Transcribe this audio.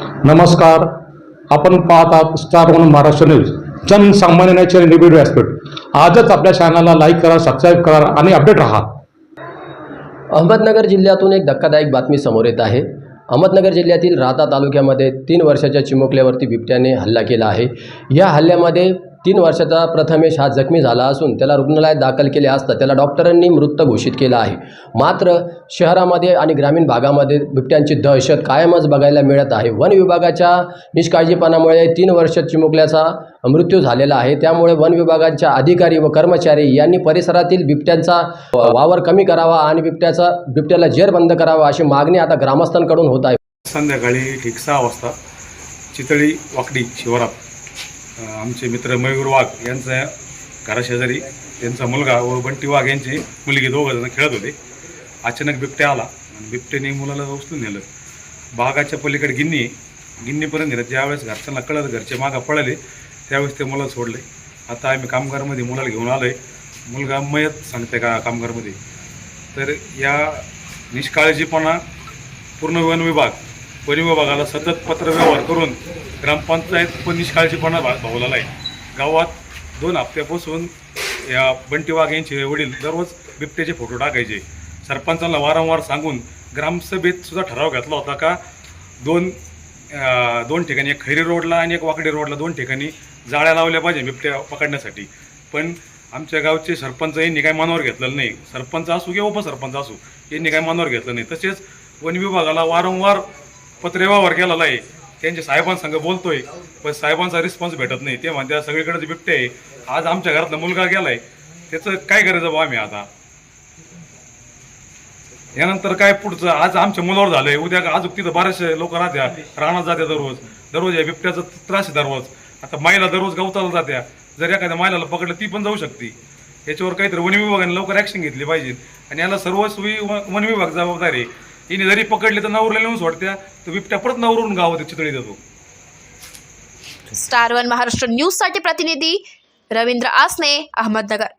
नमस्कार. आपण पाहतात स्टार वन महाराष्ट्र न्यूज जनसामान्याचे निबिड व्यासपीठ. आजच आपल्या चॅनलला लाईक करा सबस्क्राईब करा आणि अपडेट राहा. अहमदनगर जिल्ह्यातून एक धक्कादायक बातमी समोर येत आहे. अहमदनगर जिल्ह्यातील राहता तालुक्यामध्ये तीन वर्षाच्या चिमुकल्यावरती बिबट्याने हल्ला केला आहे. या हल्ल्यामध्ये तीन वर्षाचा प्रथमेश हा जखमी झाला असून त्याला रुग्णालयात दाखल केले असता त्याला डॉक्टरांनी मृत घोषित केला आहे. मात्र शहरामध्ये आणि ग्रामीण भागामध्ये बिबट्यांची दहशत कायमच बघायला मिळत आहे. वन विभागाच्या निष्काळजीपणामुळे तीन वर्ष चिमुकल्याचा मृत्यू झालेला आहे. त्यामुळे वन विभागाच्या अधिकारी व कर्मचारी यांनी परिसरातील बिबट्यांचा वावर कमी करावा आणि बिबट्याचा बिबट्याला जेर बंद करावा अशी मागणी आता ग्रामस्थांकडून होत आहे. संध्याकाळी ठीक सहा वाजता चितळी वाकडी शिवारात आमचे मित्र मयूर वाघ यांचा घराशेजारी त्यांचा मुलगा व बंटी वाघ यांची मुलगी दोघं जण खेळत होते. अचानक बिबट्या आला आणि बिबट्याने मुलाला उचलून नेलं. बागाच्या पलीकडे गिन्नी गिन्नीपर्यंत नेलं. ज्यावेळेस घरच्यांना कळत घरचे मागं पळाले त्यावेळेस ते मुलाला सोडले. आता आम्ही कामगारमध्ये मुलाला घेऊन आलो आहे मुलगा मयत सांगते का कामगारमध्ये? तर या निष्काळजीपणा पूर्ण वन विभाग वन विभागाला सतत पत्रव्यवहार करून ग्रामपंचायत पण निष्काळजीपणा भा भावलेला आहे. गावात दोन हप्त्यापासून या बंटी वाघ यांचे वडील दररोज बिबट्याचे फोटो टाकायचे. सरपंचांना वारंवार सांगून ग्रामसभेत सुद्धा ठराव घेतला होता का दोन दोन ठिकाणी एक खैरी रोडला आणि एक वाकडी रोडला दोन ठिकाणी जाळ्या लावल्या पाहिजे बिबट्या पकडण्यासाठी. पण आमच्या गावचे सरपंच यांनी काय मानावर घेतलेलं नाही. सरपंच असू किंवा उपसरपंच असू यांनी काय मानावर घेतलं नाही. तसेच वन विभागाला वारंवार पत्रव्यवहार केलेला आहे. त्यांच्या साहेबांसंग बोलतोय पण साहेबांचा रिस्पॉन्स भेटत नाही. ते म्हणतात सगळीकडे बिबटे आहे आज आमच्या घरातला मुलगा गेलाय. त्याचं काय करायचं बा आम्ही आता? यानंतर काय पुढचं? आज आमच्या मुलावर झालंय. उद्या आज तिथं बरेचसे लोक राहत्या. राहणार जात्या दररोज. दररोज या बिबट्याचा त्रास आहे दररोज. आता माईला दररोज गवताला जात्या. जर एखाद्या मायला पकडलं ती पण जाऊ शकते. याच्यावर काहीतरी वन विभागाने लवकर ऍक्शन घेतली पाहिजे. आणि याला सर्वस्वी वन विभाग जबाबदार आहे. हिने जरी पकडले तर नवरला नेऊन सोडत्या तर बिबट्या परत नवरून गावात चितळी देतो. स्टार वन महाराष्ट्र न्यूजसाठी प्रतिनिधी रवींद्र आसने अहमदनगर.